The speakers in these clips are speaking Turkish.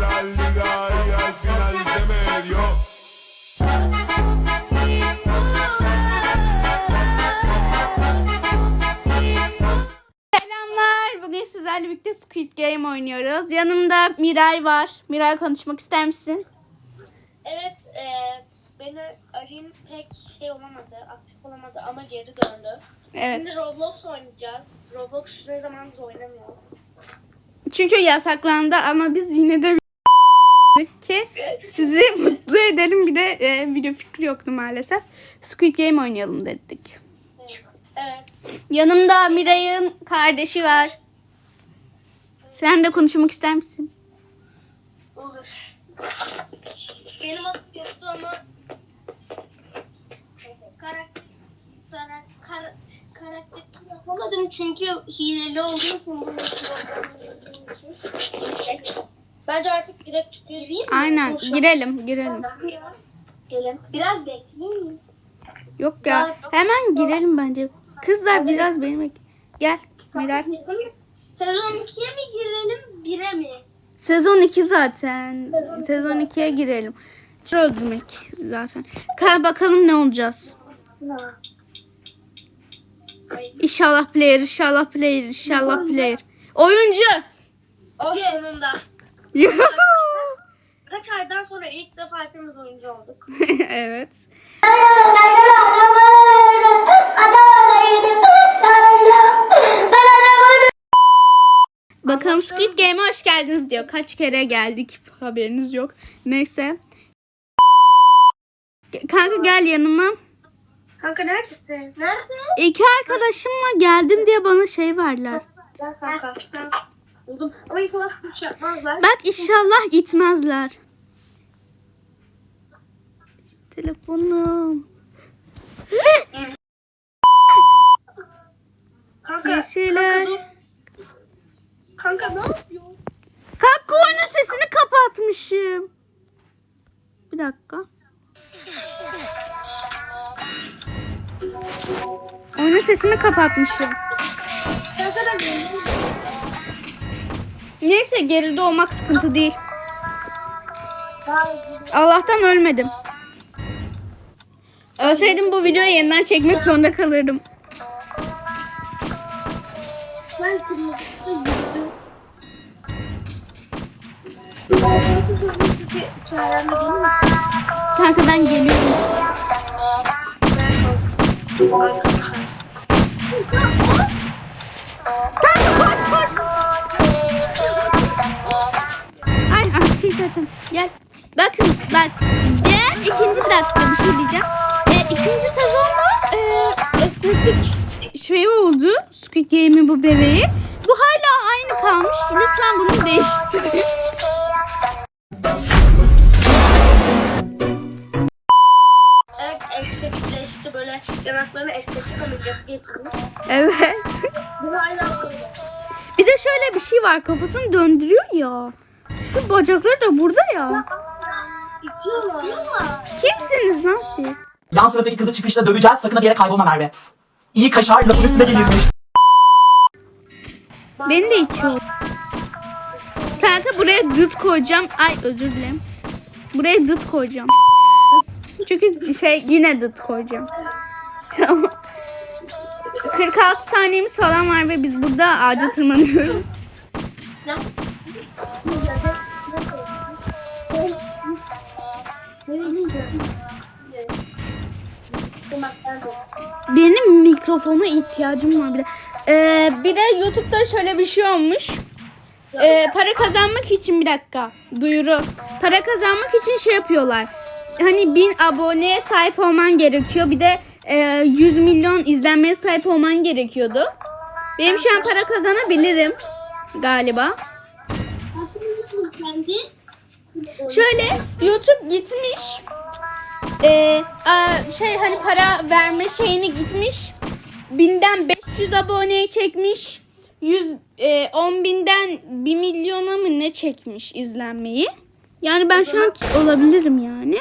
la liga y al final se me dio. Selamlar. Bugün sizlerle birlikte Squid Game oynuyoruz. Yanımda Miray var. Miray konuşmak ister misin? Evet, e, beni arayın pek şey olamadı, aktif olamadı ama geri döndü. Evet. Şimdi Roblox oynayacağız. Roblox ne zamandır oynamıyor. Çünkü yasaklandı ama biz yine de ki sizi mutlu edelim. Bir de e, video fikri yoktu maalesef. Squid Game oynayalım dedik. Evet. Yanımda Miray'ın kardeşi var. Sen de konuşmak ister misin? Olur. Benim adım yoktu ama karakter karak, kar, karakter yapamadım çünkü hileli olduğu için bunu yapamadım için. Bence artık direkt çıkıyoruz değil mi? Aynen. Girelim, girelim. Gelin. Biraz bekleyin mi? Yok ya. Hemen girelim bence. Kızlar biraz benim Gel Miray. Sezon 2'ye mi girelim, 1'e mi? Sezon 2 zaten. Sezon 2'ye girelim. Öldürmek zaten. Kal bakalım ne olacağız. İnşallah player, inşallah player, inşallah player. Oyuncu. O sonunda. Kaç aydan sonra ilk defa hepimiz oyuncu olduk. evet. Bakalım Squid Game'e hoş geldiniz diyor. Kaç kere geldik haberiniz yok. Neyse. Kanka gel yanıma. Kanka neredesin? Nerede? İki arkadaşımla geldim diye bana şey verdiler. Gel kanka. Buldum. Ama inşallah bir şey yapmazlar. Bak inşallah gitmezler. Telefonum. Kanka, Yeşiller. kanka, dur. kanka ne yapıyorsun? Kanka oyunun sesini kapatmışım. Bir dakika. Oyunun sesini kapatmışım. Kanka da. Neyse geride olmak sıkıntı değil. Allah'tan ölmedim. Ölseydim bu videoyu yeniden çekmek zorunda kalırdım. Kanka ben geliyorum. Zaten. Gel. Bakın bak. Gel ikinci dakika bir şey diyeceğim. E, ikinci sezonda e, estetik şey oldu. Squid Game'in bu bebeği. Bu hala aynı kalmış. Lütfen bunu değiştirin. Evet estetikleşti böyle yanaklarına estetik ameliyatı getirmiş. Evet. Bu hala böyle. Bir de şöyle bir şey var. Kafasını döndürüyor ya. Şu bacakları da burada ya. İtiyorlar. Kimsiniz lan siz? Yan sıradaki kızı çıkışta döveceğiz. Sakın bir yere kaybolma Merve. İyi kaşar lafın üstüne gelirmiş. Beni de itiyor. Kanka buraya dıt koyacağım. Ay özür dilerim. Buraya dıt koyacağım. Çünkü şey yine dıt koyacağım. Tamam. 46 saniyemiz falan var ve biz burada ağaca tırmanıyoruz. Benim mikrofona ihtiyacım var bir de. Ee, bir de YouTube'da şöyle bir şey olmuş. Ee, para kazanmak için bir dakika duyuru. Para kazanmak için şey yapıyorlar. Hani bin aboneye sahip olman gerekiyor. Bir de e, 100 milyon izlenmeye sahip olman gerekiyordu. Benim şu an para kazanabilirim galiba. Şöyle YouTube gitmiş. Ee, a- şey hani para verme şeyini gitmiş. Binden 500 aboneye çekmiş. 100 e, 10 binden 1 milyona mı ne çekmiş izlenmeyi. Yani ben şu an olabilirim yani.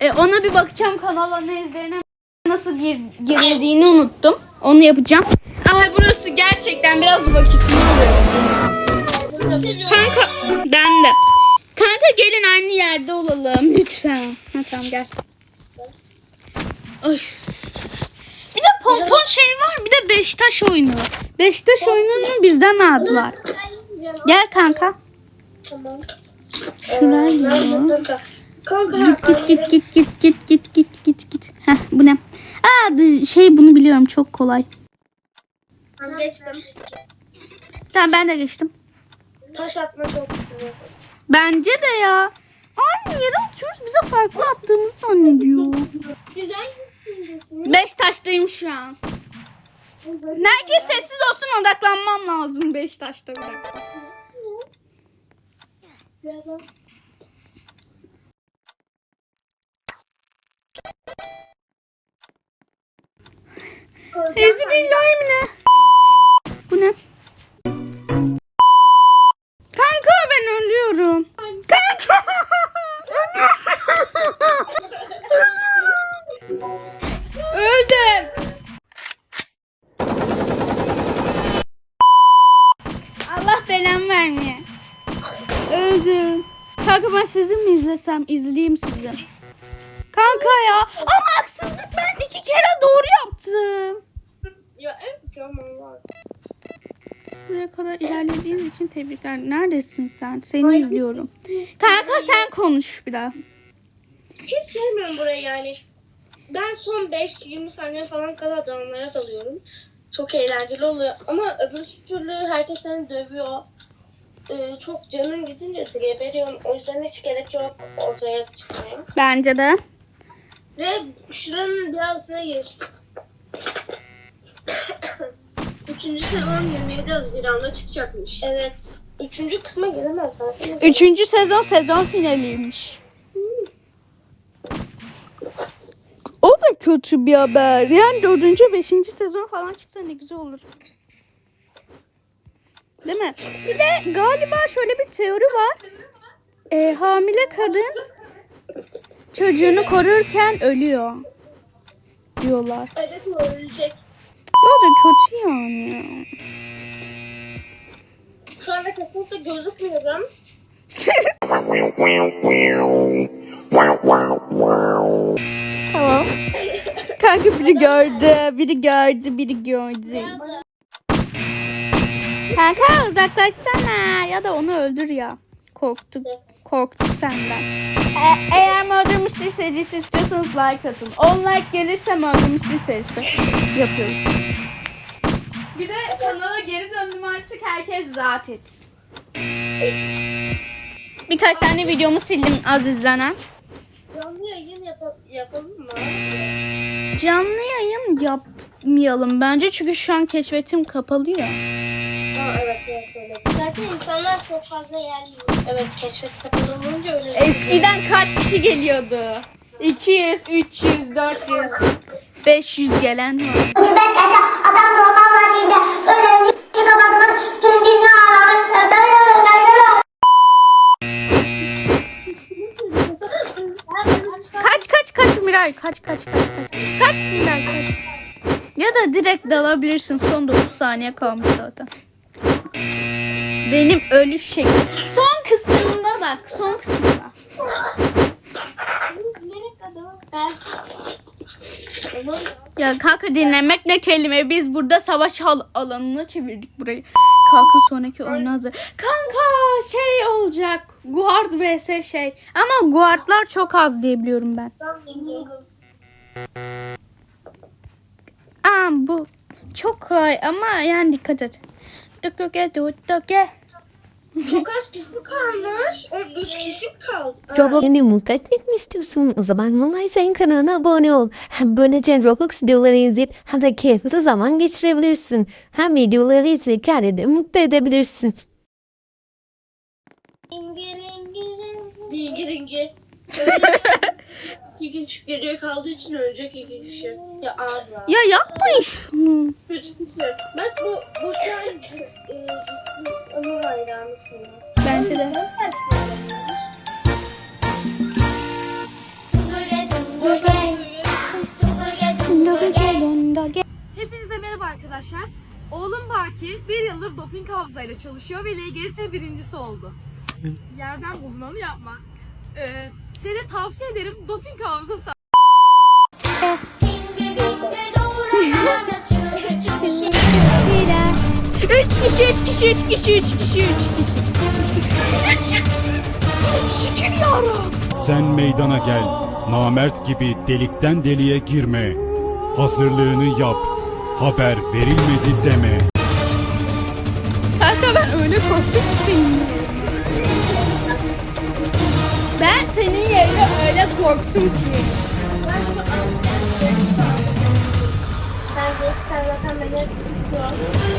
E, ona bir bakacağım kanal analizlerine nasıl gir, girildiğini unuttum. Onu yapacağım. Ama burası gerçekten biraz vakitimi alıyor. Kanka ben de. Kanka gelin aynı yerde olalım lütfen. Ha tamam gel. Ay. Bir de pompon şey var bir de Beşiktaş oyunu. Beşiktaş oyununu bizden aldılar. Gel kanka. Tamam. Şuraya gidiyor. Kanka. Kanka. Git git git git git git git git git. Heh bu ne? Aa şey bunu biliyorum çok kolay. Geçtim. Tamam ben de geçtim. Taş atma çok güzel. Bence de ya. Aynı yere atıyoruz bize farklı attığımızı zannediyor. Siz hangisindesiniz? Beş taştayım şu an. Herkes sessiz olsun odaklanmam lazım beş taşta bir dakika. Birazdan. Ezbillahimine. Bu ne? Kanka ben ölüyorum. Sizi mi izlesem? İzleyeyim sizi. Kanka ya. Ama haksızlık ben iki kere doğru yaptım. Ya evet tamam. Buraya kadar ilerlediğin için tebrikler. Neredesin sen? Seni izliyorum. Kanka sen konuş bir daha. Hiç sevmiyorum burayı yani. Ben son 5-20 saniye falan kala dalmaya dalıyorum. Çok eğlenceli oluyor. Ama öbür türlü herkes seni dövüyor. Ee, çok canın gidince geberiyorsun. O yüzden hiç gerek yok ortaya çıkmaya. Bence de. Ve şuranın bir altına gir. Üçüncü sezon 27 Haziran'da çıkacakmış. Evet. Üçüncü kısma gelemez zaten. Üçüncü sezon sezon finaliymiş. O da kötü bir haber. Yani dördüncü, beşinci sezon falan çıksa ne güzel olur. Değil mi? Bir de galiba şöyle bir teori var. Ee, hamile kadın çocuğunu korurken ölüyor. Diyorlar. Evet ölecek. O da kötü yani. Şu anda kesinlikle gözükmüyorum. Tamam. Kanka biri gördü, biri gördü, biri gördü. Kanka uzaklaşsana ya da onu öldür ya. Korktu, korktu senden. E- eğer Murder Mystery serisi istiyorsanız like atın. 10 like gelirse Murder Mystery serisi yapıyoruz. Bir de kanala geri döndüm artık herkes rahat etsin. Birkaç tane videomu sildim az izlenen. Canlı yayın yap- yapalım mı? Canlı yayın yapmayalım bence çünkü şu an keşfetim kapalı ya. Çok fazla gelmiyor. Evet keşfet kapalı olunca öyle. Eskiden kaç kişi geliyordu? 200, 300, 400, 500 gelen var. Mesela adam normal vaziyette böyle bir kapatmış tüm dünya Kaç kaç kaç Miray kaç kaç kaç kaç. Kaç Miray kaç. Ya da direkt dalabilirsin son 9 saniye kalmış zaten. Benim ölüş şekli. Son kısmında bak son kısmında. Ya kanka dinlemek ne kelime biz burada savaş al- alanına çevirdik burayı. Kanka sonraki oyuna hazır. Kanka şey olacak. Guard vs şey. Ama guardlar çok az diye biliyorum ben. Aa bu çok kolay ama yani dikkat et. Doke doke. Çok az kişi kalmış. O üç kişi kaldı. Roblox beni mutlu etmek mi istiyorsun? O zaman Moonlight Sayın kanalına abone ol. Hem böylece Roblox videoları izleyip hem de keyifli zaman geçirebilirsin. Hem videoları izleyip kendini de mutlu edebilirsin. Ringi ringi ringi. Ringi ringi. İki kişi geriye kaldığı için ölecek iki kişi. Ya abi. Ya yapmayın şunu. Üç kişi. Bak bu bu şu an e, onun hayranı şimdi. Bence de. Hepinize merhaba arkadaşlar. Oğlum Baki bir yıldır doping hafızayla çalışıyor ve LGS birincisi oldu. Yerden buldun onu yapma. Ee, seni tavsiye ederim doping havuzuna sar. Üç kişi, üç kişi, üç kişi, üç kişi, üç kişi. Şükür yarabbim. Sen meydana gel. Namert gibi delikten deliğe girme. Hazırlığını yap. Haber verilmedi deme. Kanka ben öyle korktum ki senin korktum ki. Ben de sen zaten beni tutuyor.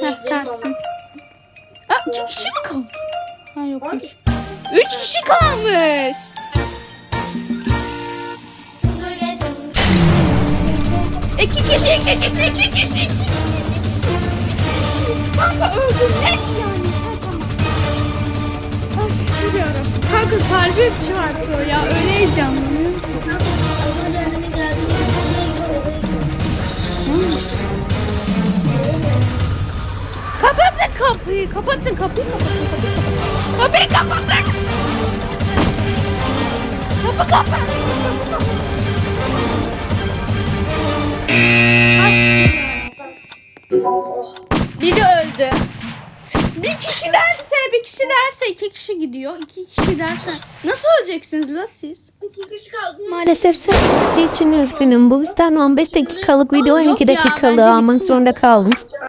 Ha, sensin. Aa, iki kişi mi kaldı? Ha yok üç. Üç kişi kalmış. İki kişi, iki kişi, iki kişi, iki kişi. Kanka öldüm net yani. Şükür yarabbim. Kanka kalbim çarpıyor ya. Öyle heyecanlanıyorum. Kapatın kapıyı. Kapatın kapıyı. Kapatın kapıyı. Kapıyı kapatın. Kapı kapat. Biri öldü. Bir kişi derse, bir kişi derse iki kişi gidiyor. iki kişi derse. Nasıl öleceksiniz la siz? Maalesef sadece için üzgünüm. Bu yüzden 15 dakikalık video Yok 12 ya, dakikalığı bence almak zorunda kaldım.